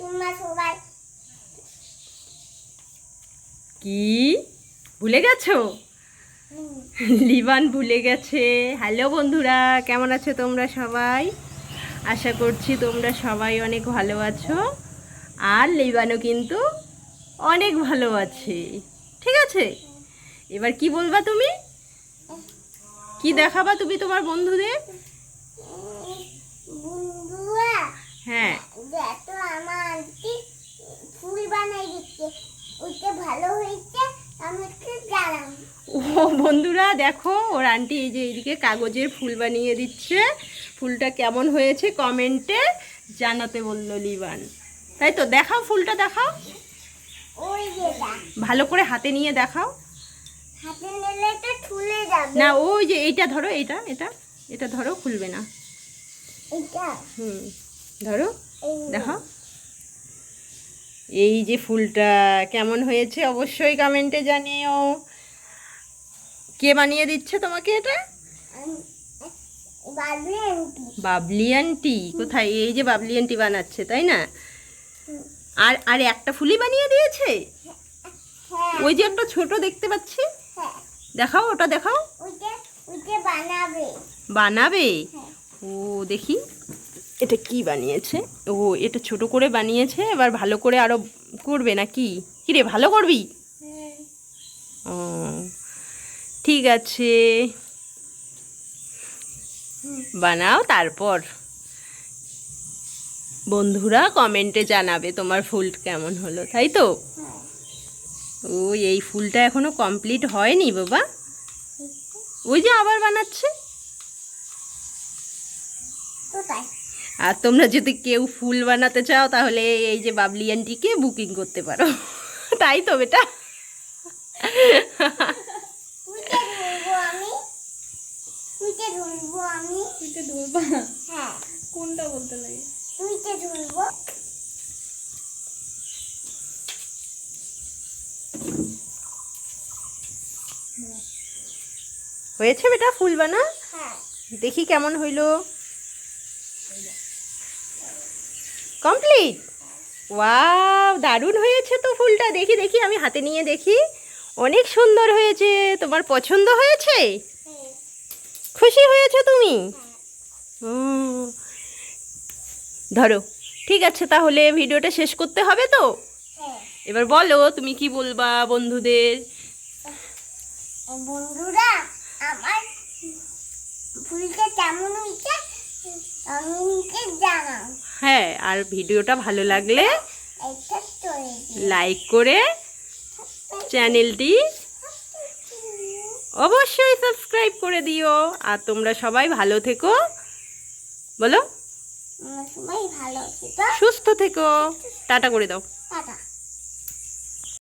তোমরা সবাই কি? ভুলে গেছো? লিবান ভুলে গেছে। হ্যালো বন্ধুরা কেমন আছো তোমরা সবাই? আশা করছি তোমরা সবাই অনেক ভালো আছো। আর লিবানও কিন্তু অনেক ভালো আছে। ঠিক আছে? এবার কি বলবা তুমি? কি দেখাবা তুমি তোমার বন্ধুদের? হ্যাঁ দেখো আমার আন্টি ফুল বানাই দিচ্ছে ওইটা ভালো হয়েছে আমি একটু জানাম ও বন্ধুরা দেখো ওর আন্টি এই যে এইদিকে কাগজের ফুল বানিয়ে দিচ্ছে। ফুলটা কেমন হয়েছে কমেন্টে জানাতে বলল লিবান। তাই তো দেখাও ফুলটা দেখাও। ভালো করে হাতে নিয়ে দেখাও। না ওই যে এইটা ধরো এটা এটা এটা ধরো খুলবে না। হুম ধরো দেখো এই যে ফুলটা কেমন হয়েছে অবশ্যই কমেন্টে জানিও। কে বানিয়ে দিচ্ছে তোমাকে এটা? বাবলি আন্টি। কোথায়? এই যে বাবলি আন্টি বানাচ্ছে তাই না? আর আর একটা ফুলই বানিয়ে দিয়েছে? হ্যাঁ। ওই যে একটা ছোট দেখতে পাচ্ছি। হ্যাঁ। দেখাও ওটা দেখাও। বানাবে। বানাবে? হ্যাঁ। ও দেখি। এটা কি বানিয়েছে? ও এটা ছোট করে বানিয়েছে এবার ভালো করে আরও করবে না কি রে ভালো করবি হুম। ও ঠিক আছে। বানাও তারপর। বন্ধুরা কমেন্টে জানাবে তোমার ফুল কেমন হলো তাই তো? ও এই ফুলটা এখনও কমপ্লিট হয়নি বাবা। ওই যে আবার বানাচ্ছে। আর তোমরা যদি কেউ ফুল বানাতে চাও তাহলে এই যে বাবলি আন্টিকে বুকিং করতে পারো। তাই তো বেটা উইটা ধরবো আমি উইটা ধরবো আমি। তুইটা ধরবা? হ্যাঁ। কোনটা বলতে লাগে? উইটা ধরবো। হয়েছে বেটা ফুল বানা? হ্যাঁ। দেখি কেমন হইল। কমপ্লিট? ওয়াও দারুণ হয়েছে তো ফুলটা। দেখি দেখি আমি হাতে নিয়ে দেখি। অনেক সুন্দর হয়েছে। তোমার পছন্দ হয়েছে? হ্যাঁ খুশি হয়েছে তুমি? ধরো ঠিক আছে তাহলে ভিডিওটা শেষ করতে হবে তো? হ্যাঁ। এবার বলো তুমি কি বলবা বন্ধুদের? বন্ধুরা আমার ফুলটা কেমন হয়েছে হ্যাঁ আর ভিডিওটা ভালো লাগলে লাইক করে চ্যানেলটি অবশ্যই সাবস্ক্রাইব করে দিও। আর তোমরা সবাই ভালো থেকো। বলো। সবাই ভালো সুস্থ থেকো। টাটা করে দাও। টাটা।